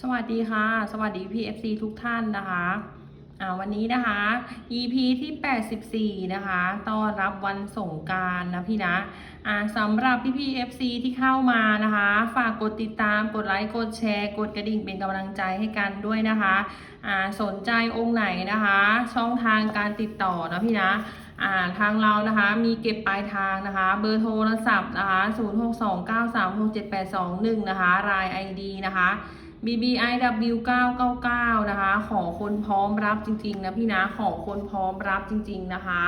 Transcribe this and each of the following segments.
สวัสดีค่ะ สวัสดี PFC ทุกท่านนะคะอ่าวันนี้นะคะ EP ที่ 84 นะคะต้อนรับวันสงการนะพี่นะอ่าสำหรับพี่ PFC ที่เข้ามานะคะ ฝากกดติดตามกดไลค์กดแชร์กดกระดิ่งเป็นกำลังใจให้กันด้วยนะคะอ่าสนใจองค์ไหนนะคะ ช่องทางการติดต่อนะพี่นะอ่าทางเรานะคะมีเก็บปลายทางนะคะ เบอร์โทรศัพท์นะคะ 0629367821 นะคะราย ID นะคะ BBIW 999 นะคะ ขอคนพร้อมรับจริง ๆ นะพี่นะ ขอคนพร้อมรับจริง ๆ นะคะ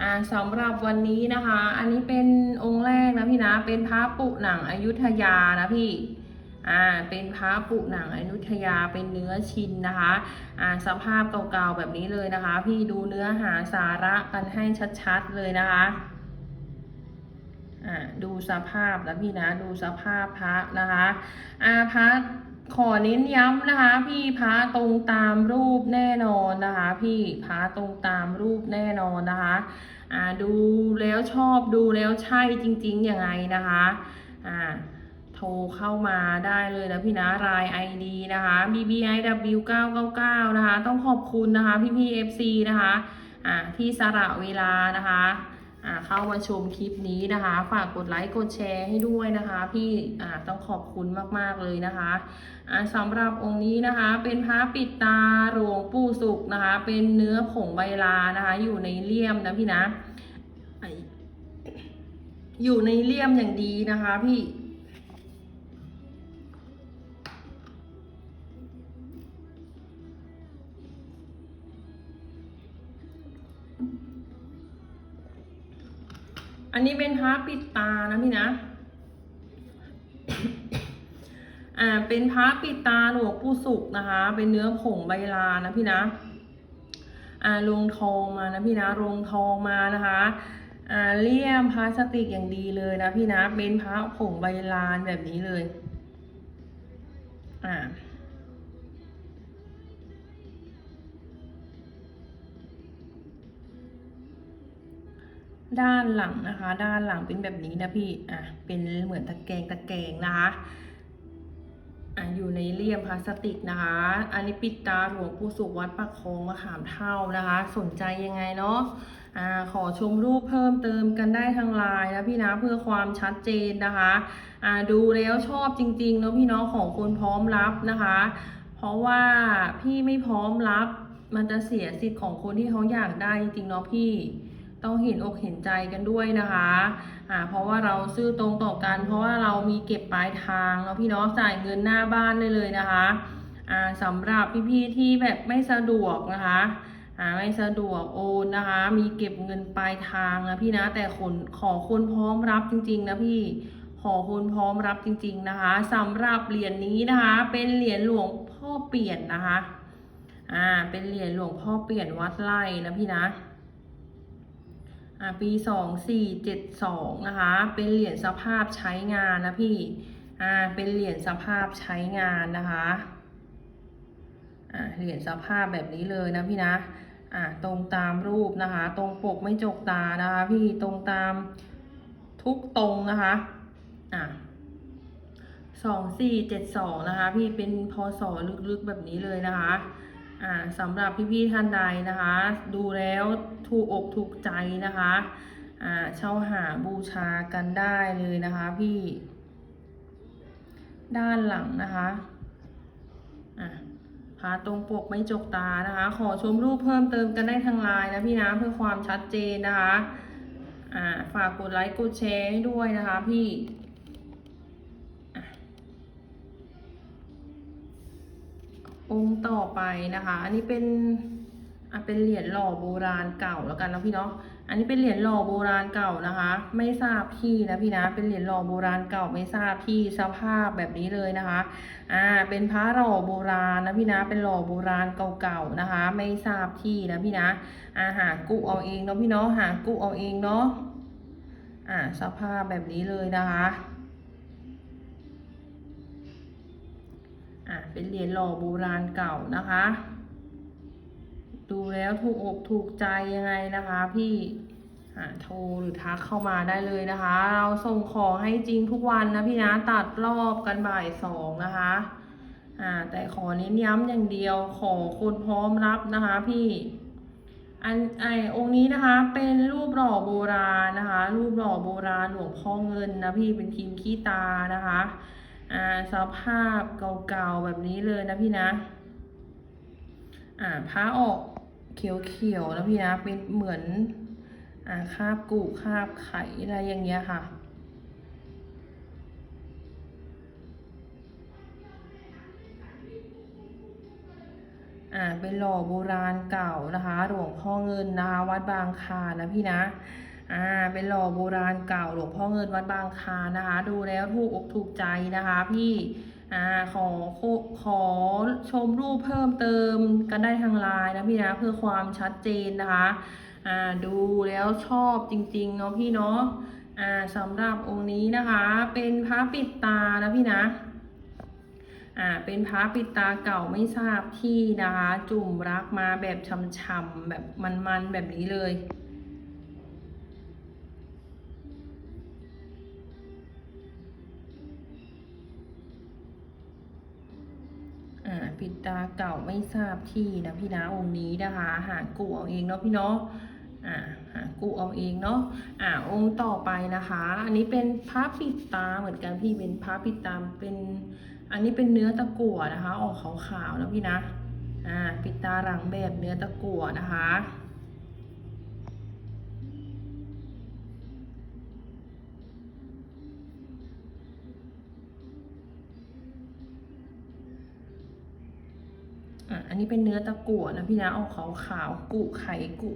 อ่าสำหรับวันนี้นะคะ อันนี้เป็นองค์แรกนะพี่นะ เป็นพระปุหนังอยุธยานะพี่อ่าเป็นพระปุหนังอยุธยาเป็นเนื้อชินนะคะอ่าสภาพเก่าๆแบบนี้เลยนะคะ พี่ดูเนื้อหาสาระกันให้ชัดๆเลยนะคะอ่าดูสภาพแล้วพี่นะดูสภาพพระนะคะอ่าพระ ขอเน้นย้ำนะคะ พี่พระตรงตามรูปแน่นอนนะคะ พี่พระตรงตามรูปแน่นอนนะคะอ่าดูแล้วชอบดูแล้วใช่จริงๆยังไงนะคะอ่าโทรเข้ามาได้เลยนะพี่นะราย ID นะคะ BBIW 999 นะคะ ต้องขอบคุณนะคะ พี่พี่ FC นะคะอ่าที่สละเวลานะคะ เข้ามาชมคลิปนี้นะคะ ฝากกดไลค์กดแชร์ให้ด้วยนะคะ พี่อ่าต้องขอบคุณมากๆเลยนะคะอ่าสำหรับองค์นี้นะคะเป็นพระปิดตาหลวงปู่สุขนะคะ เป็นเนื้อผงใบลานะคะ อยู่ในเลี่ยมนะพี่นะอยู่ในเลี่ยมอย่างดีนะคะพี่ อันนี้เป็นพระปิดตานะพี่นะ อ่า เป็นพระปิดตาหลวงปู่สุกนะคะ เป็นเนื้อผงใบลานะพี่นะ อ่าลงทองมานะพี่นะลงทองมานะคะอ่าเลี่ยมพลาสติกอย่างดีเลยนะพี่นะ เป็นพระผงใบลานแบบนี้เลย อ่า ด้านหลังนะคะ ด้านหลังเป็นแบบนี้นะพี่อะเป็นเหมือนตะแกรงตะแกรงนะคะอะอยู่ในเลี่ยมพลาสติกนะคะอันนี้ปิดตาหลวงปู่สุวัดปากคองมะขามเท่านะคะ สนใจยังไงเนาะอ่าขอชมรูปเพิ่มเติมกันได้ทางไลน์นะพี่นะเพื่อความชัดเจนนะคะอ่าดูแล้วชอบจริงๆเนาะพี่เนาะของคนพร้อมรับนะคะ เพราะว่าพี่ไม่พร้อมรับมันจะเสียสิทธิ์ของคนที่เขาอยากได้จริงๆเนาะพี่ ต้องเห็นอกเห็นใจกันด้วยนะคะอ่าเพราะว่าเราซื่อตรงต่อกัน เพราะว่าเรามีเก็บปลายทางเนาะพี่เนาะจ่ายเงินหน้าบ้านได้เลยนะคะอ่าสำหรับพี่ๆที่แบบไม่สะดวกนะคะอ่าไม่สะดวกโอนนะคะ มีเก็บเงินปลายทางนะพี่นะ แต่คนขอคนพร้อมรับจริง ๆ นะพี่ขอคนพร้อมรับจริง ๆ นะคะสำหรับเหรียญนี้นะคะ เป็นเหรียญหลวงพ่อเปลี่ยนนะคะอ่าเป็นเหรียญหลวงพ่อเปลี่ยนวัดไร่นะพี่นะ อ่าปีสองสี่เจ็ดสองนะคะ เป็นเหรียญสภาพใช้งานนะพี่อ่าเป็นเหรียญสภาพใช้งานนะคะอ่าเหรียญสภาพแบบนี้เลยนะพี่นะอ่าตรงตามรูปนะคะ ตรงปกไม่จกตานะคะ พี่ตรงตามทุกตรงนะคะอ่าสองสี่เจ็ดสองนะคะ พี่เป็นพศลึกๆแบบนี้เลยนะคะ อ่าสำหรับพี่ๆท่านใดนะคะ ดูแล้วถูกอกถูกใจนะคะอ่าเช่าหาบูชากันได้เลยนะคะพี่ ด้านหลังนะคะอ่าพาตรงปกไม่จกตานะคะ ขอชมรูปเพิ่มเติมกันได้ทางไลน์นะพี่นะเพื่อความชัดเจนนะคะ อ่าฝากกดไลค์กดแชร์ให้ด้วยนะคะพี่ องค์ต่อไปนะคะ อันนี้เป็นอะเป็นเหรียญหล่อโบราณเก่าแล้วกันนะพี่เนาะ อันนี้เป็นเหรียญหล่อโบราณเก่านะคะ ไม่ทราบที่นะพี่นะ เป็นเหรียญหล่อโบราณเก่าไม่ทราบที่สภาพแบบนี้เลยนะคะ อ่า เป็นพระหล่อโบราณนะพี่นะ เป็นหล่อโบราณเก่าๆนะคะ ไม่ทราบที่นะพี่นะอ่าหากุเอาเองเนาะพี่เนาะ หากุเอาเองเนาะ อ่า สภาพแบบนี้เลยนะคะ อะเป็นเหรียญหล่อโบราณเก่านะคะ ดูแล้วถูกอกถูกใจยังไงนะคะ พี่อะโทรหรือทักเข้ามาได้เลยนะคะ เราส่งของให้จริงทุกวันนะพี่นะตัดรอบกันบ่ายสองนะคะอ่าแต่ขอเน้นย้ำอย่างเดียวขอคนพร้อมรับนะคะพี่อันไอองค์นี้นะคะเป็นรูปหล่อโบราณนะคะ รูปหล่อโบราณหลวงพ่อเงินนะพี่เป็นพิมพ์ขี้ตานะคะ อ่าสภาพเก่าๆแบบนี้เลยนะพี่นะ อ่าพระออกเขียวๆนะพี่นะเป็นเหมือนอ่าคาบกุคาบไข่อะไรอย่างเงี้ยค่ะอ่าเป็นหล่อโบราณเก่านะคะ หลวงพ่อเงินนะคะวัดบางคานะพี่นะ อ่าเป็นหล่อโบราณเก่าหลวงพ่อเงินวัดบางคานนะคะ ดูแล้วถูกอกถูกใจนะคะ พี่อ่าขอขอขอชมรูปเพิ่มเติมกันได้ทางไลน์นะพี่นะเพื่อความชัดเจนนะคะอ่าดูแล้วชอบจริง ๆ เนาะพี่เนาะอ่าสำหรับองค์นี้นะคะเป็นพระปิดตานะพี่นะอ่าเป็นพระปิดตาเก่าไม่ทราบที่นะคะ จุ่มรักมาแบบช่ำๆแบบมันๆแบบนี้เลย ปิดตาเก่าไม่ทราบที่นะพี่นะองค์นี้นะคะ หากูเอาเองเนาะพี่เนาะอ่าหากูเอาเองเนาะอ่าองค์ต่อไปนะคะ อันนี้เป็นพระปิดตาเหมือนกันพี่เป็นพระปิดตาเป็น อันนี้เป็นเนื้อตะกั่วนะคะ ออกขาวๆนะพี่นะอ่าปิดตาหลังแบบเนื้อตะกั่วนะคะ นนี้เป็นเนื้อตะกั่วนะพี่นะเอาขาวขาวกุไข่กุ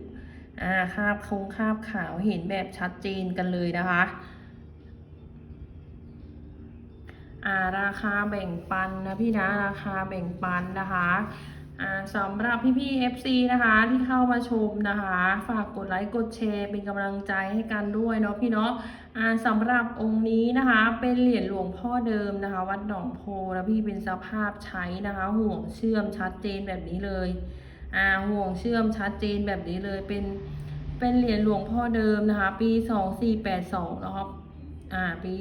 อ่าคาบคงคาบขาวเห็นแบบชัดเจนกันเลยนะคะอ่าราคาแบ่งปันนะพี่นะราคาแบ่งปันนะคะอ่าสำหรับพี่พี่ๆ FC นะคะที่เข้ามาชมนะคะ ฝากกดไลค์กดแชร์เป็นกำลังใจให้กันด้วยเนาะพี่เนาะ อ่าสำหรับองค์นี้นะคะ เป็นเหรียญหลวงพ่อเดิมนะคะ วัดหนองโพนะพี่เป็นสภาพใช้นะคะ ห่วงเชื่อมชัดเจนแบบนี้เลยอ่าห่วงเชื่อมชัดเจนแบบนี้เลยเป็นเป็นเหรียญหลวงพ่อเดิมนะคะ ปี2482นะครับอ่าปี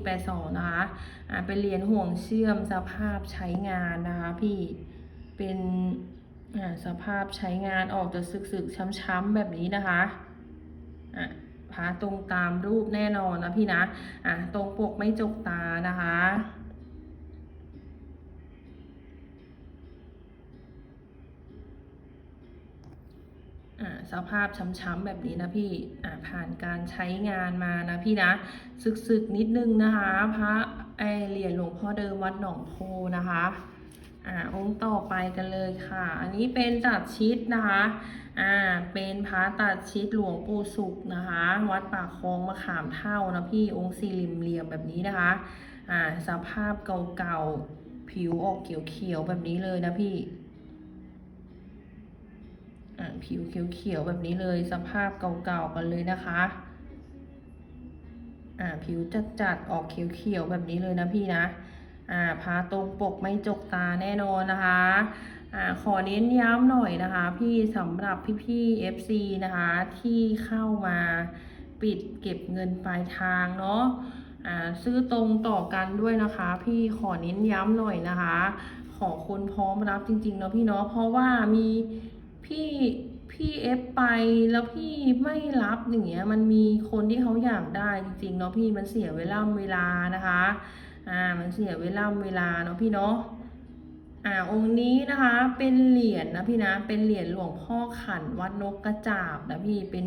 2482นะคะอ่าเป็นเหรียญห่วงเชื่อมสภาพใช้งานนะคะ พี่เป็นอ่าสภาพใช้งานออกจะสึกๆช้ำๆแบบนี้นะคะอะ พาตรงตามรูปแน่นอนนะพี่นะอะตรงปกไม่จกตานะคะสภาพช้ำๆแบบนี้นะพี่ผ่านการใช้งานมานะพี่นะสึกๆนิดนึงนะคะ พระไอเหรียญหลวงพ่อเดิมวัดหนองโพนะคะอ่าองค์ต่อไปกันเลยค่ะ อันนี้เป็นตัดชิดนะคะ อ่า เป็นพระตัดชิดหลวงปู่สุขนะคะ วัดปากคลองมะขามเท่านะพี่องค์สี่เหลี่ยมๆแบบนี้นะคะ อ่า สภาพเก่าๆ ผิวออกเขียวๆแบบนี้เลยนะพี่อ่าผิวเขียวๆแบบนี้เลยสภาพเก่าๆกันเลยนะคะ อ่าผิวจัดๆออกเขียวๆแบบนี้เลยนะพี่นะ อ่าพาตรงปกไม่จกตาแน่นอนนะคะ อ่าขอเน้นย้ำหน่อยนะคะ พี่สำหรับพี่ๆ FC นะคะ ที่เข้ามาปิดเก็บเงินปลายทางเนาะอ่าซื้อตรงต่อกันด้วยนะคะ พี่ขอเน้นย้ำหน่อยนะคะ ขอคนพร้อมรับจริงๆเนาะพี่เนาะเพราะว่ามีพี่พี่เอฟไปแล้วพี่ไม่รับอย่างเงี้ยมันมีคนที่เขาอยากได้จริงๆเนาะพี่มันเสียเวลาเวลานะคะ อ่ามันเสียเวลาเวลาเนาะพี่เนาะ อ่าองค์นี้นะคะเป็นเหรียญนะพี่นะเป็นเหรียญหลวงพ่อขันวัดนกกระจาบนะพี่เป็น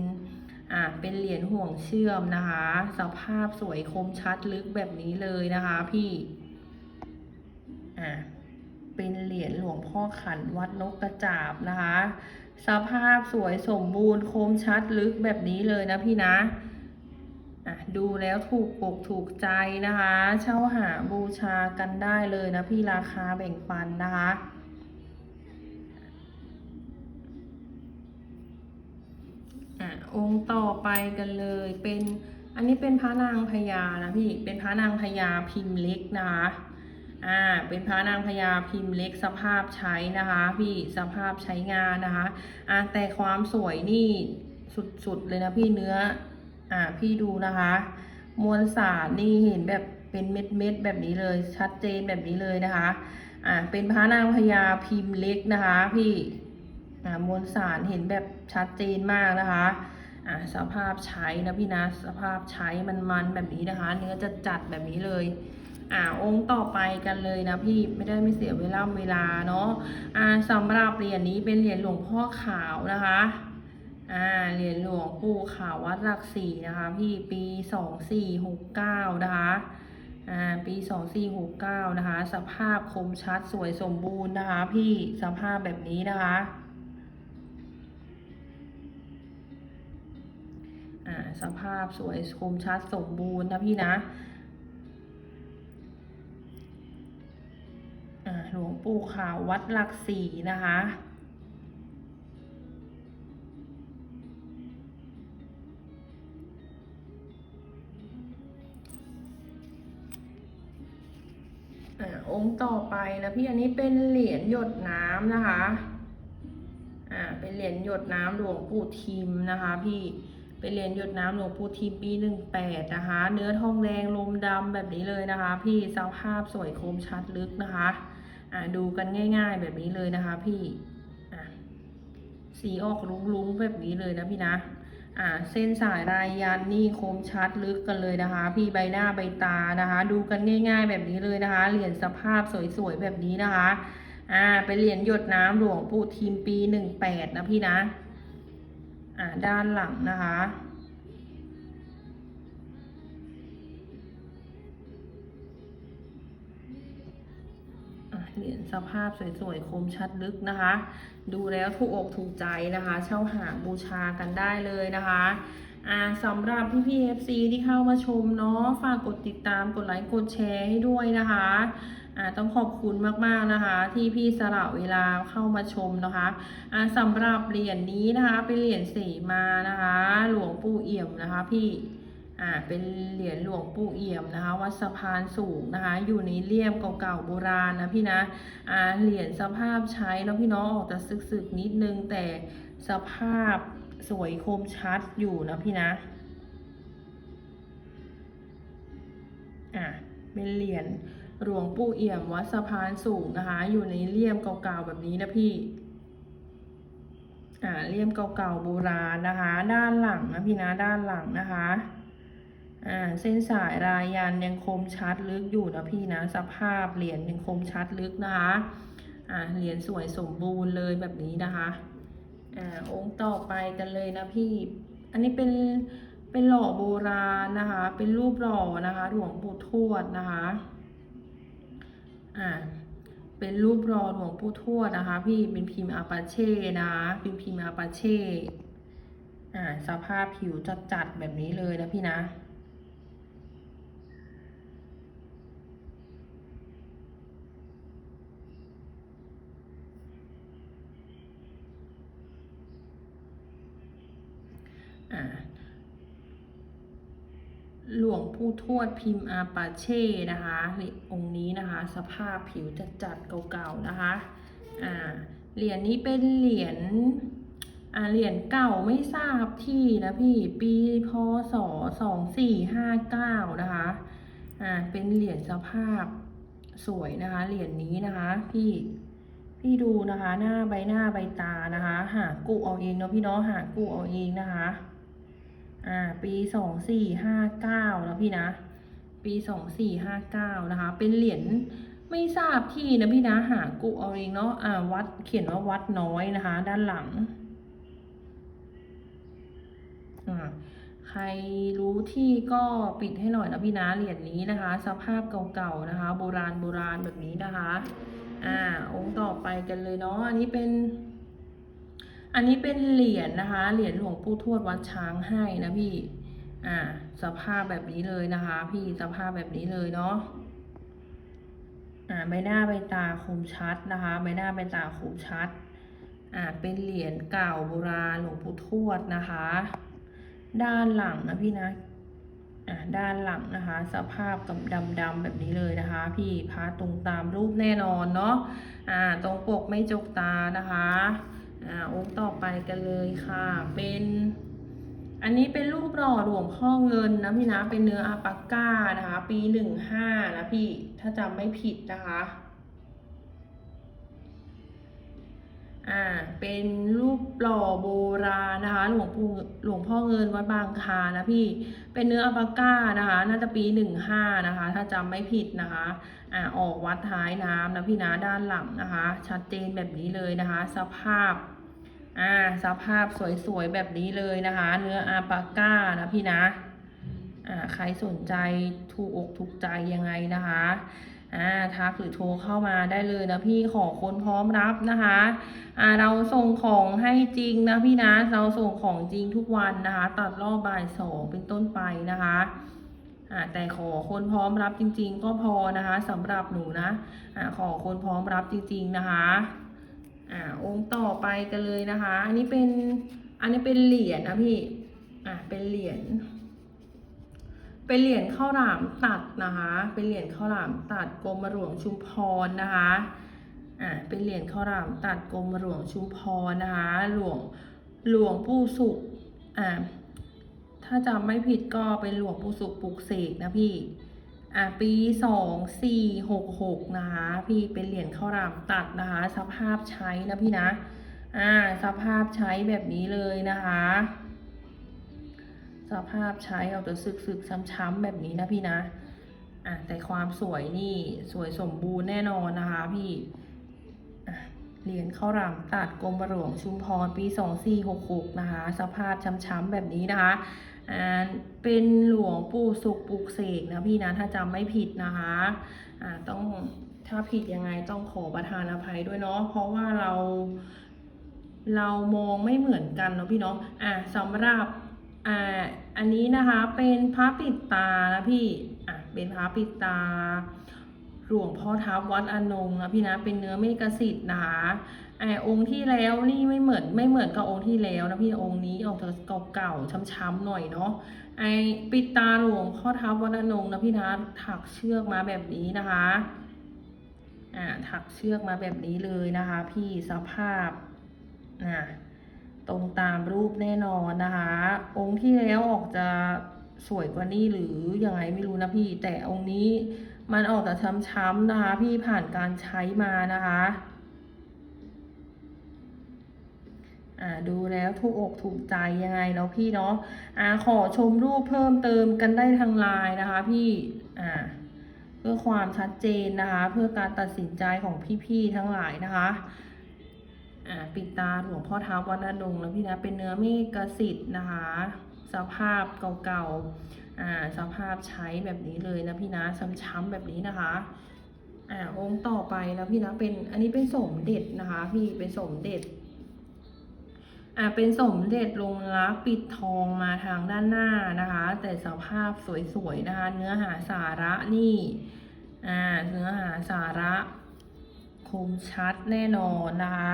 อ่าเป็นเหรียญห่วงเชื่อมนะคะ สภาพสวยคมชัดลึกแบบนี้เลยนะคะพี่อ่าเป็นเหรียญหลวงพ่อขันวัดนกกระจาบนะคะ สภาพสวยสมบูรณ์คมชัดลึกแบบนี้เลยนะพี่นะอะ ดูแล้วถูกปกถูกใจนะคะ เช่าหาบูชากันได้เลยนะพี่ราคาแบ่งปันนะคะอะองค์ต่อไปกันเลยเป็นอันนี้เป็นพระนางพญานะพี่เป็นพระนางพญาพิมพ์เล็กนะคะอ่าเป็นพระนางพญาพิมพ์เล็กสภาพใช้นะคะ พี่สภาพใช้งานนะคะอ่าแต่ความสวยนี่สุดๆเลยนะพี่เนื้อ อ่าพี่ดูนะคะ มวลสารนี่เห็นแบบเป็นเม็ดเม็ดแบบนี้เลย ชัดเจนแบบนี้เลยนะคะ อ่าเป็นพระนางพญาพิมพ์เล็กนะคะ พี่อ่ามวลสารเห็นแบบชัดเจนมากนะคะอ่าสภาพใช้นะพี่นะสภาพใช้มันมันๆแบบนี้นะคะ เนื้อจะจัดแบบนี้เลยอ่าองค์ต่อไปกันเลยนะพี่ไม่ได้ไม่เสียเวลาเวลาเนาะอ่าสำหรับเหรียญนี้เป็นเหรียญหลวงพ่อขาวนะคะ อ่าเหรียญหลวงปู่ขาววัดหลักสี่นะคะพี่ปีสองสี่หกเก้านะคะอ่าปีสองสี่หกเก้านะคะ สภาพคมชัดสวยสมบูรณ์นะคะ พี่สภาพแบบนี้นะคะอ่าสภาพสวยคมชัดสมบูรณ์นะพี่นะอ่าหลวงปู่ขาววัดหลักสี่นะคะ องค์ต่อไปนะพี่อันนี้เป็นเหรียญหยดน้ำนะคะ อ่า เป็นเหรียญหยดน้ำหลวงปู่ทิมนะคะ พี่ เป็นเหรียญหยดน้ำหลวงปู่ทิมปีหนึ่งแปดนะคะ เนื้อทองแดงลมดำแบบนี้เลยนะคะ พี่สภาพสวยคมชัดลึกนะคะ อ่า ดูกันง่าย ๆ แบบนี้เลยนะคะ พี่ อ่า สีออกลุ้งๆแบบนี้เลยนะพี่นะ อ่าเส้นสายรายยันนี่คมชัดลึกกันเลยนะคะ พี่ใบหน้าใบตานะคะ ดูกันง่าย ๆ แบบนี้เลยนะคะ เหรียญสภาพสวยๆแบบนี้นะคะอ่าเป็นเหรียญหยดน้ำหลวงปู่ทิมปีหนึ่งแปดนะพี่นะอ่าด้านหลังนะคะเหรียญสภาพสวยๆคมชัดลึกนะคะ ดูแล้วถูกอกถูกใจนะคะ เช่าหาบูชากันได้เลยนะคะอ่าสำหรับพี่พีเอฟซีที่เข้ามาชมเนาะฝากกดติดตามกดไลค์กดแชร์ให้ด้วยนะคะอ่าต้องขอบคุณมากๆนะคะ ที่พี่สละเวลาเข้ามาชมนะคะอ่าสำหรับเหรียญนี้นะคะเป็นเหรียญเสีมานะคะ หลวงปู่เอี่ยมนะคะพี่ อ่าเป็นเหรียญหลวงปู่เอี่ยมนะคะ วัดสะพานสูงนะคะ อยู่ในเลี่ยมเก่าๆโบราณนะพี่นะอ่าเหรียญสภาพใช้แล้วพี่น้องออกจะสึกๆนิดนึงแต่สภาพสวยคมชัดอยู่นะพี่นะอ่าเป็นเหรียญหลวงปู่เอี่ยมวัดสะพานสูงนะคะ อยู่ในเลี่ยมเก่าๆแบบนี้นะพี่อ่าเลี่ยมเก่าๆโบราณนะคะ ด้านหลังนะพี่นะด้านหลังนะคะ อ่าเส้นสายรายยันยังคมชัดลึกอยู่นะพี่นะสภาพเหรียญยังคมชัดลึกนะคะอ่าเหรียญสวยสมบูรณ์เลยแบบนี้นะคะอ่าองค์ต่อไปกันเลยนะพี่ อันนี้เป็นเป็นหล่อโบราณนะคะ เป็นรูปหล่อนะคะหลวงปู่ทวดนะคะอ่าเป็นรูปหล่อหลวงปู่ทวดนะคะ พี่เป็นพิมพ์อาปาเช่นะคะเป็นพิมพ์อาปาเช่อ่าสภาพผิวจัดๆแบบนี้เลยนะพี่นะ อ่า หลวงปู่ทวดพิมพ์อาปาเช่นะคะองค์นี้นะคะ สภาพผิวจัดจัดเก่าๆนะคะอ่าเหรียญนี้เป็นเหรียญอ่าเหรียญเก่าไม่ทราบที่นะพี่ปีพศสองสี่ห้าเก้านะคะอ่าเป็นเหรียญสภาพสวยนะคะ เหรียญนี้นะคะ พี่พี่ดูนะคะ หน้าใบหน้าใบตานะคะ หากุเอาเองเนาะพี่เนาะหากุเอาเองนะคะ อ่าปีสองสี่ห้าเก้าแล้วพี่นะ ปีสองสี่ห้าเก้านะคะ เป็นเหรียญไม่ทราบที่นะพี่นะหากุเอาเองเนาะอ่าวัดเขียนว่าวัดน้อยนะคะ ด้านหลังอ่าใครรู้ที่ก็ปิดให้หน่อยนะพี่นะเหรียญนี้นะคะ สภาพเก่าๆนะคะ โบราณโบราณแบบนี้นะคะ อ่าองค์ต่อไปกันเลยเนาะอันนี้เป็น อันนี้เป็นเหรียญนะคะ เหรียญหลวงปู่ทวดวัดช้างให้นะพี่ อ่า สภาพแบบนี้เลยนะคะ พี่สภาพแบบนี้เลยเนาะ อ่าใบหน้าใบตาคมชัดนะคะ ใบหน้าใบตาคมชัด อ่า เป็นเหรียญเก่าโบราณหลวงปู่ทวดนะคะ ด้านหลังนะพี่นะ อ่า ด้านหลังนะคะ สภาพกับดำๆแบบนี้เลยนะคะ พี่พาตรงตามรูปแน่นอนเนาะ อ่า ตรงปกไม่จกตานะคะ อ่าองค์ต่อไปกันเลยค่ะ เป็น อันนี้เป็นรูปหล่อหลวงพ่อเงินนะพี่นะเป็นเนื้ออาปาก้านะคะ ปีหนึ่งห้านะพี่ถ้าจำไม่ผิดนะคะอ่าเป็นรูปหล่อโบราณนะคะ หลวงปู่หลวงพ่อเงินวัดบางคานะพี่เป็นเนื้ออัปาก้านะคะ น่าจะปีหนึ่งห้านะคะ ถ้าจำไม่ผิดนะคะอ่าออกวัดท้ายน้ำนะพี่นะด้านหลังนะคะ ชัดเจนแบบนี้เลยนะคะ สภาพ อ่าสภาพสวยๆแบบนี้เลยนะคะ เนื้ออัลปาก้านะพี่นะอ่าใครสนใจถูกอกถูกใจยังไงนะคะอ่าทักหรือโทรเข้ามาได้เลยนะพี่ขอคนพร้อมรับนะคะอ่าเราส่งของให้จริงนะพี่นะเราส่งของจริงทุกวันนะคะ ตัดรอบบ่ายสองเป็นต้นไปนะคะอ่าแต่ขอคนพร้อมรับจริง ๆ ก็พอนะคะสำหรับหนูนะอ่าขอคนพร้อมรับจริง ๆ นะคะ อ่าองค์ต่อไปกันเลยนะคะ อันนี้เป็นอันนี้เป็นเหรียญนะพี่อ่าเป็นเหรียญเป็นเหรียญข้าวหลามตัดนะคะ เป็นเหรียญข้าวหลามตัดกรมหลวงชุมพรนะคะอ่าเป็นเหรียญข้าวหลามตัดกรมหลวงชุมพรนะคะ หลวงหลวงปู่สุขอ่าถ้าจำไม่ผิดก็เป็นหลวงปู่สุขปลุกเสกนะพี่ อะปีสองสี่หกหกนะคะ พี่เป็นเหรียญข้าวรามตัดนะคะ สภาพใช้นะพี่นะอ่าสภาพใช้แบบนี้เลยนะคะ สภาพใช้เอาแต่สึกสึกๆช้ำๆแบบนี้นะพี่นะอะแต่ความสวยนี่สวยสมบูรณ์แน่นอนนะคะพี่ เหรียญข้าวหลามตัดกรมหลวงชุมพรปี 2466 นะคะ สภาพช้ำๆแบบนี้นะคะอ่าเป็นหลวงปู่สุขปลุกเสกนะพี่นะถ้าจำไม่ผิดนะคะอ่าต้องถ้าผิดยังไงต้องขอประทานอภัยด้วยเนาะเพราะว่าเรา เรามองไม่เหมือนกันเนาะพี่เนาะอะสำหรับอ่าอันนี้นะคะเป็นพระปิดตานะพี่อะเป็นพระปิดตา หลวงพ่อทับวัดอนงนะพี่นะเป็นเนื้อเมกสิทธิ์นะคะไอ้องค์ที่แล้วนี่ไม่เหมือนไม่เหมือนกับองค์ที่แล้วนะพี่องค์นี้ออกจากเก่าๆช้ำๆหน่อยเนาะไอปิดตาหลวงพ่อทับวัดอนงนะพี่นะถักเชือกมาแบบนี้นะคะอ่าถักเชือกมาแบบนี้เลยนะคะ พี่สภาพอ่าตรงตามรูปแน่นอนนะคะ องค์ที่แล้วออกจะสวยกว่านี้หรือยังไงไม่รู้นะพี่ แต่องค์นี้ มันออกแต่ช้ำๆนะคะ พี่ผ่านการใช้มานะคะอ่าดูแล้วถูกอกถูกใจยังไงเนาะพี่เนาะอ่าขอชมรูปเพิ่มเติมกันได้ทางไลน์นะคะ พี่อ่าเพื่อความชัดเจนนะคะ เพื่อการตัดสินใจของพี่ๆทั้งหลายนะคะอ่าปิดตาหลวงพ่อท้าวัดอนงแล้วพี่นะเป็นเนื้อเมฆสิทธิ์นะคะ สภาพเก่าๆ อ่าสภาพใช้แบบนี้เลยนะพี่นะช้ำๆแบบนี้นะคะอ่าองค์ต่อไปนะพี่นะเป็นอันนี้เป็นสมเด็จนะคะ พี่เป็นสมเด็จอ่าเป็นสมเด็จลงรักปิดทองมาทางด้านหน้านะคะ แต่สภาพสวยๆนะคะ เนื้อหาสาระนี่อ่าเนื้อหาสาระคมชัดแน่นอนนะคะ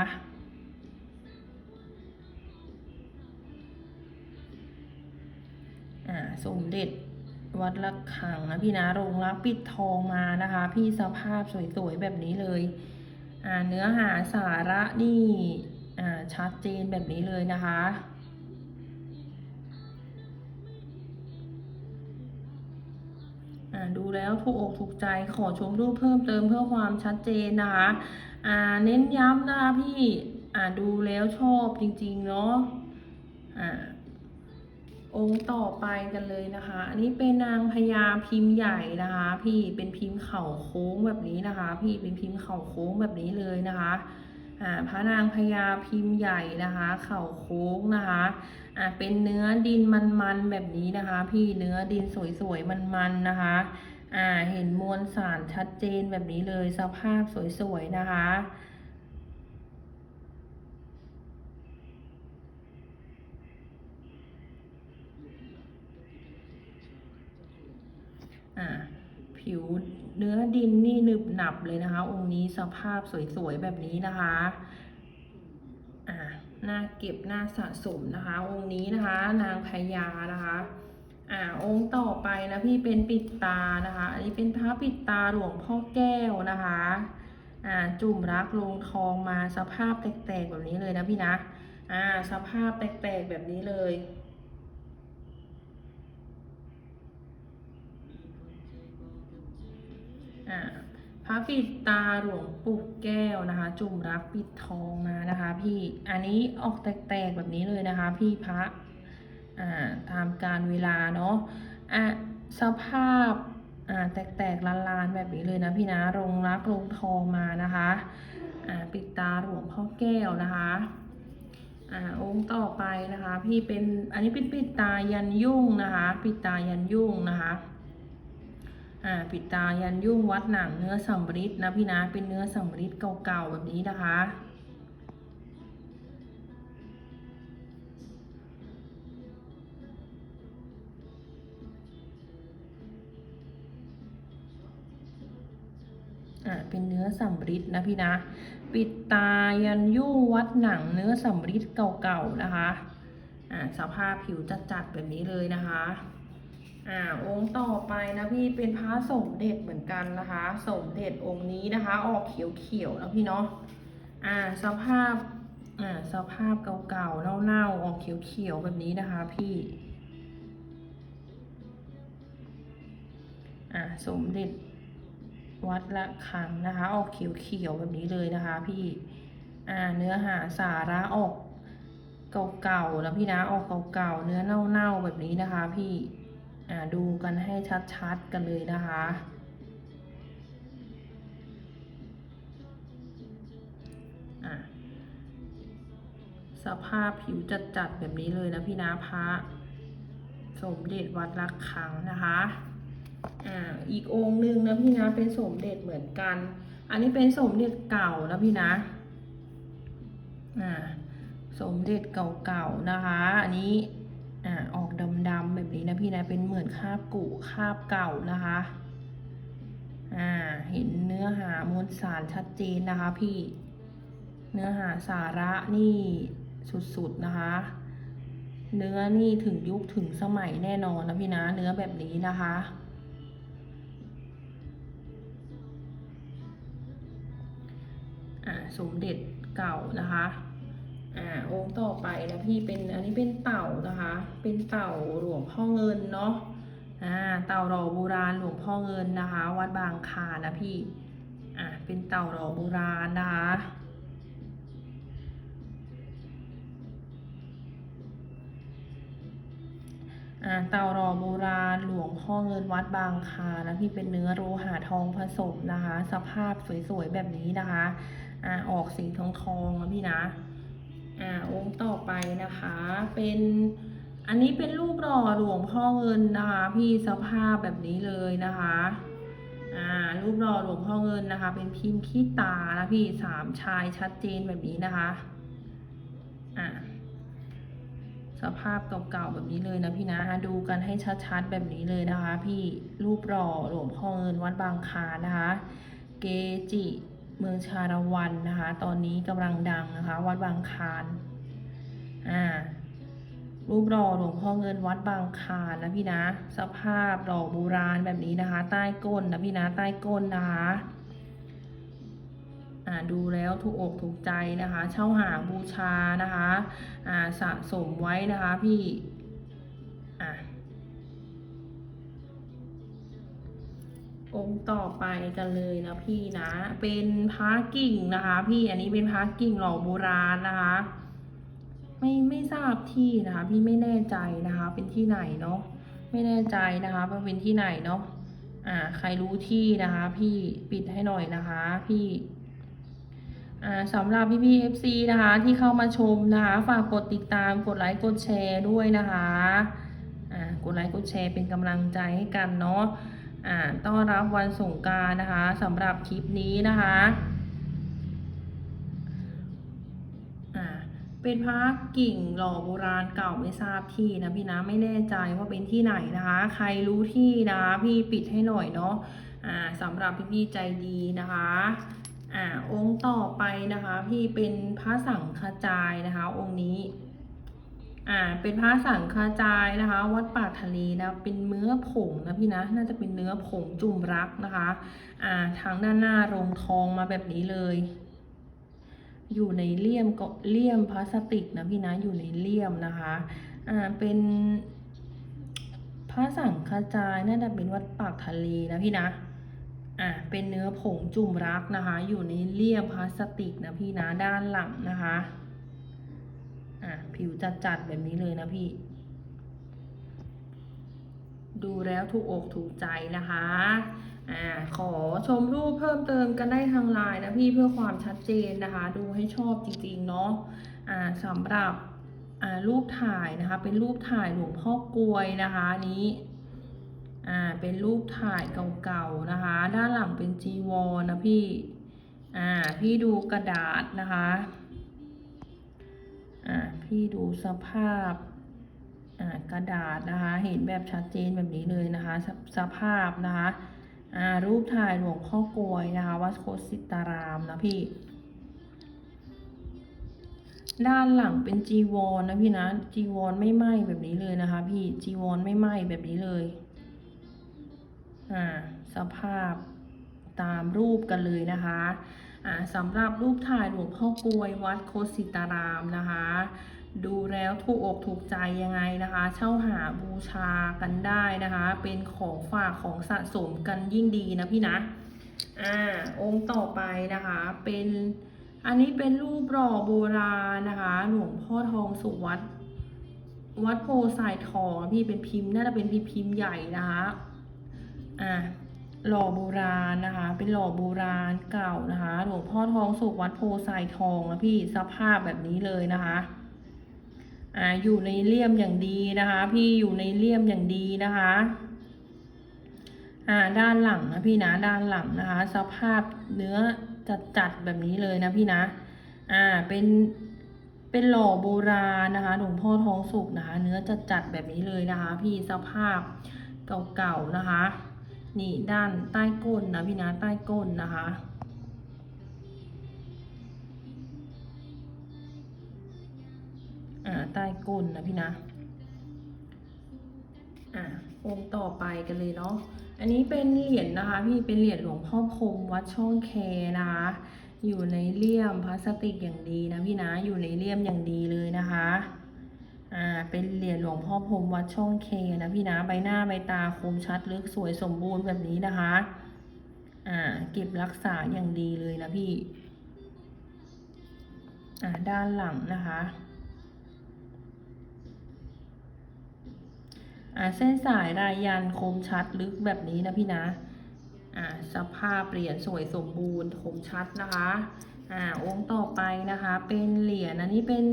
สมเด็จวัดละขังนะพี่นะโรงรักปิดทองมานะคะ พี่สภาพสวยๆแบบนี้เลยอ่าเนื้อหาสาระนี่อ่าชัดเจนแบบนี้เลยนะคะดูแล้วถูกอกถูกใจขอชมรูปเพิ่มเติมเพื่อความชัดเจนนะคะอ่าเน้นย้ำนะคะพี่อ่าดูแล้วชอบจริงๆเนาะอ่า องค์ต่อไปกันเลยนะคะ อันนี้เป็นนางพญาพิมพ์ใหญ่นะคะ พี่เป็นพิมพ์เข่าโค้งแบบนี้นะคะ พี่เป็นพิมพ์เข่าโค้งแบบนี้เลยนะคะอ่าพระนางพญาพิมพ์ใหญ่นะคะ เข่าโค้งนะคะอ่าเป็นเนื้อดินมันๆแบบนี้นะคะ พี่เนื้อดินสวยๆมันๆนะคะอ่าเห็นมวลสารชัดเจนแบบนี้เลยสภาพสวยๆนะคะ อ่าผิวเนื้อดินนี่หนึบหนับเลยนะคะ องค์นี้สภาพสวยๆแบบนี้นะคะอ่าน่าเก็บหน่าสะสมนะคะ องค์นี้นะคะ นางพญานะคะอ่าองค์ต่อไปนะพี่เป็นปิดตานะคะ อันนี้เป็นพระปิดตาหลวงพ่อแก้วนะคะอ่าจุ่มรักลงทองมาสภาพแตกๆแบบนี้เลยนะพี่นะอ่าสภาพแตกๆแบบนี้เลย อ่า พระปิดตาหลวงปู่แก้วนะคะ จุ่มรักปิดทองมานะคะ พี่อันนี้ออกแตกๆแบบนี้เลยนะคะ พี่พระตามการเวลาเนาะอะสภาพอ่าแตกๆลานๆแบบนี้เลยนะพี่นะลงรักลงทองมานะคะอ่าปิดตาหลวงพ่อแก้วนะคะอ่าองค์ต่อไปนะคะ พี่เป็นอันนี้เป็นปิดตายันยุ่งนะคะ ปิดตายันยุ่งนะคะ อ่าปิดตายันยุ่งวัดหนังเนื้อสำริดนะพี่นะเป็นเนื้อสำริดเก่าๆแบบนี้นะคะอ่าเป็นเนื้อสำริดนะพี่นะ ปิดตายันยุ่งวัดหนังเนื้อสำริดเก่าๆนะคะอ่าสภาพผิวจัดๆแบบนี้เลยนะคะ อ่าองค์ต่อไปนะพี่เป็นพระสมเด็จเหมือนกันนะคะ สมเด็จองค์นี้นะคะ ออกเขียวๆแล้วพี่เนาะอ่าสภาพอ่าสภาพเก่าๆเน่าๆออกเขียวๆแบบนี้นะคะ พี่อ่าสมเด็จวัดละคังนะคะ ออกเขียวๆแบบนี้เลยนะคะ พี่อ่าเนื้อหาสาระออกเก่าๆแล้วพี่นะออกเก่าๆเนื้อเน่าๆแบบนี้นะคะ พี่ ดูกันให้ชัดๆกันเลยนะคะ สภาพผิวจัดๆแบบนี้เลยนะพี่นาพระสมเด็จวัดระฆังนะคะอ่าอีกองค์หนึ่งนะพี่นะเป็นสมเด็จเหมือนกัน อันนี้เป็นสมเด็จเก่านะพี่นะอ่าสมเด็จเก่าๆนะคะ อันนี้ อ่าออกดำๆแบบนี้นะพี่นะเป็นเหมือนคาบกุคาบเก่านะคะอ่าเห็นเนื้อหามวลสารชัดเจนนะคะพี่เนื้อหาสาระนี่สุดๆนะคะ เนื้อนี่ถึงยุคถึงสมัยแน่นอนนะพี่นะเนื้อแบบนี้นะคะ อ่าสมเด็จเก่านะคะ อ่าองค์ต่อไปนะพี่เป็นอันนี้เป็นเต่านะคะ เป็นเต่าหลวงพ่อเงินเนาะอ่าเต่าหล่อโบราณหลวงพ่อเงินนะคะ วัดบางคานะพี่อ่าเป็นเต่าหล่อโบราณนะคะอ่าเต่าหล่อโบราณหลวงพ่อเงินวัดบางคานะพี่เป็นเนื้อโลหะทองผสมนะคะ สภาพสวยๆแบบนี้นะคะอ่าออกสีทองทองๆนะพี่นะ อ่าองค์ต่อไปนะคะ เป็นอันนี้เป็นรูปหล่อหลวงพ่อเงินนะคะ พี่สภาพแบบนี้เลยนะคะอ่ารูปหล่อหลวงพ่อเงินนะคะ เป็นพิมพ์ขี้ตานะพี่สามชายชัดเจนแบบนี้นะคะอ่าสภาพเก่าๆแบบนี้เลยนะพี่นะดูกันให้ชัดๆแบบนี้เลยนะคะ พี่รูปหล่อหลวงพ่อเงินวัดบางคานะคะ เกจิ เมืองชาละวันนะคะ ตอนนี้กำลังดังนะคะ วัดบางคานอ่ารูปหล่อหลวงพ่อเงินวัดบางคานนะพี่นะ สภาพหล่อโบราณแบบนี้นะคะ ใต้ก้นนะพี่นะใต้ก้นนะคะอ่าดูแล้วถูกอกถูกใจนะคะ เช่าหาบูชานะคะอ่าสะสมไว้นะคะพี่อ่า องค์ต่อไปกันเลยนะพี่นะ เป็นพระกิ่งนะคะ พี่อันนี้เป็นพระกิ่งหล่อโบราณนะคะ ไม่ไม่ทราบที่นะคะ พี่ไม่แน่ใจนะคะ เป็นที่ไหนเนาะไม่แน่ใจนะคะว่าเป็นที่ไหนเนาะอ่า ใครรู้ที่นะคะ พี่ปิดให้หน่อยนะคะ พี่อ่าสำหรับพี่พี่เอฟซีนะคะที่เข้ามาชมนะคะ ฝากกดติดตามกดไลค์กดแชร์ด้วยนะคะอ่ากดไลค์กดแชร์เป็นกำลังใจให้กันเนาะ อ่าต้อนรับวันสงการนะคะสำหรับคลิปนี้นะคะอ่าเป็นพระกิ่งหล่อโบราณเก่าไม่ทราบที่นะพี่นะไม่แน่ใจว่าเป็นที่ไหนนะคะ ใครรู้ที่นะคะพี่ปิดให้หน่อยเนาะอ่าสำหรับพี่พี่ๆใจดีนะคะอ่าองค์ต่อไปนะคะ พี่เป็นพระสังฆจายนะคะ องค์นี้ อ่า เป็นพระสังฆจายนะคะ วัดป่าทะเลนะ เป็นเนื้อผงนะพี่นะ น่าจะเป็นเนื้อผงจุ่มรักนะคะ อ่า ทางด้านหน้าโรงทองมาแบบนี้เลย อยู่ในเลี่ยมก็เลี่ยมพลาสติกนะพี่นะ อยู่ในเลี่ยมนะคะ อ่า เป็นพระสังฆจายน่าจะเป็นวัดปากทะเลนะพี่นะ อะเป็นเนื้อผงจุ่มรักนะคะ อยู่ในเลี่ยมพลาสติกนะพี่นะ ด้านหลังนะคะ อะผิวจัดๆแบบนี้เลยนะพี่ ดูแล้วถูกอกถูกใจนะคะอ่าขอชมรูปเพิ่มเติมกันได้ทางไลน์นะพี่เพื่อความชัดเจนนะคะ ดูให้ชอบจริงๆเนาะอ่าสำหรับอ่ารูปถ่ายนะคะ เป็นรูปถ่ายหลวงพ่อกลวยนะคะนนี้อ่าเป็นรูปถ่ายเก่าๆนะคะ ด้านหลังเป็นจีวรนะพี่อ่าพี่ดูกระดาษนะคะ อ่าพี่ดูสภาพอ่ากระดาษนะคะ เห็นแบบชัดเจนแบบนี้เลยนะคะสสภาพนะคะอ่ารูปถ่ายหลวงพ่อกลวยนะคะวัดโคสิตารามนะพี่ ด้านหลังเป็นจีวรนนะพี่นะจีวรไม่ไหม้แบบนี้เลยนะคะ พี่จีวรไม่ไหม้แบบนี้เลยอ่าสภาพตามรูปกันเลยนะคะ สำหรับรูปถ่ายหลวงพ่อกลวยวัดโคสิตารามนะคะ ดูแล้วถูกอกถูกใจยังไงนะคะ เช่าหาบูชากันได้นะคะ เป็นของฝากของสะสมกันยิ่งดีนะพี่นะอ่าองค์ต่อไปนะคะเป็นอันนี้เป็นรูปหล่อโบราณนะคะ หลวงพ่อทองสุวัดวัดโพสายทองพี่เป็นพิมพ์น่าจะเป็นพิมพ์พิมพ์ใหญ่นะคะอ่า หล่อโบราณนะคะ เป็นหล่อโบราณเก่านะคะ หลวงพ่อทองสุขวัดโพสายทองนะพี่สภาพแบบนี้เลยนะคะอ่าอยู่ในเลี่ยมอย่างดีนะคะ พี่อยู่ในเลี่ยมอย่างดีนะคะอ่าด้านหลังนะพี่นะด้านหลังนะคะ สภาพเนื้อจัดจัดแบบนี้เลยนะพี่นะอ่าเป็นเป็นหล่อโบราณนะคะหลวงพ่อทองสุกนะคะ เนื้อจัดจัดแบบนี้เลยนะคะ พี่สภาพเก่าๆนะคะ นี่ด้านใต้ก้นนะพี่นะใต้ก้นนะคะ อ่าใต้ก้นนะพี่นะ อ่าองค์ต่อไปกันเลยเนาะ อันนี้เป็นเหรียญนะคะ พี่เป็นเหรียญหลวงพ่อพรมวัดช่องแคนะคะ อยู่ในเลี่ยมพลาสติกอย่างดีนะพี่นะ อยู่ในเลี่ยมอย่างดีเลยนะคะ อ่าเป็นเหรียญหลวงพ่อพรมวัดช่องเคนะพี่นะใบหน้าใบตาคมชัดลึกสวยสมบูรณ์แบบนี้นะคะ อ่าเก็บรักษาอย่างดีเลยนะพี่ อ่าด้านหลังนะคะอ่าเส้นสายรายยันคมชัดลึกแบบนี้นะพี่นะอ่าสภาพเหรียญสวยสมบูรณ์คมชัดนะคะอ่าองค์ต่อไปนะคะ เป็นเหรียญอันนี้เป็น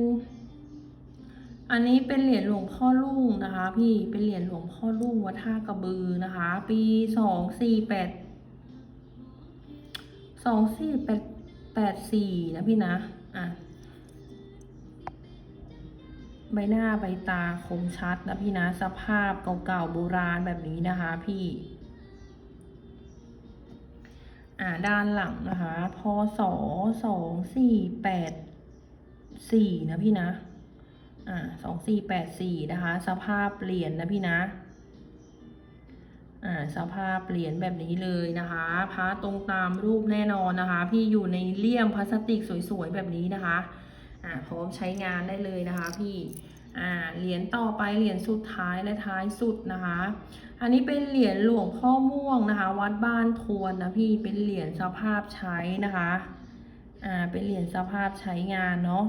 อันนี้เป็นเหรียญหลวงพ่อลุ่งนะคะ พี่เป็นเหรียญหลวงพ่อลุ่งวัดท่ากระบือนะคะ ปีสองสี่แปดสองสี่แปดแปดสี่นะพี่นะอะใบหน้าใบตาคมชัดนะพี่นะสภาพเก่าๆโบราณแบบนี้นะคะ พี่ อ่าด้านหลังนะคะพศสองสี่แปดสี่นะพี่นะ อ่าสองสี่แปดสี่นะคะ สภาพเหรียญนะพี่นะ อ่า สภาพเหรียญแบบนี้เลยนะคะพระตรงตามรูปแน่นอนนะคะ พี่อยู่ในเลี่ยมพลาสติกสวยๆแบบนี้นะคะ อ่า พร้อมใช้งานได้เลยนะคะ พี่อ่า เหรียญต่อไปเหรียญสุดท้ายและท้ายสุดนะคะ อันนี้เป็นเหรียญหลวงพ่อม่วงนะคะ วัดบ้านทวนนะพี่ เป็นเหรียญสภาพใช้นะคะ อ่า เป็นเหรียญสภาพใช้งานเนาะ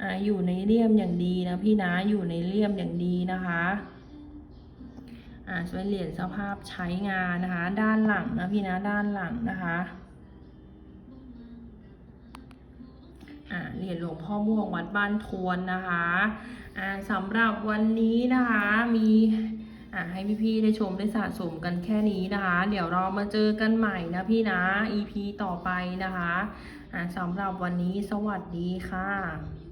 อ่าอยู่ในเลี่ยมอย่างดีนะพี่นะอยู่ในเลี่ยมอย่างดีนะคะอ่าเป็นเหรียญสภาพใช้งานนะคะ ด้านหลังนะพี่นะด้านหลังนะคะอ่าเหรียญหลวงพ่อม่วงวัดบ้านทวนนะคะอ่าสำหรับวันนี้นะคะมีอ่าให้พี่ๆได้ชมได้สะสมกันแค่นี้นะคะ เดี๋ยวเรามาเจอกันใหม่นะพี่นะ EP ต่อไปนะคะอ่าสำหรับวันนี้สวัสดีค่ะ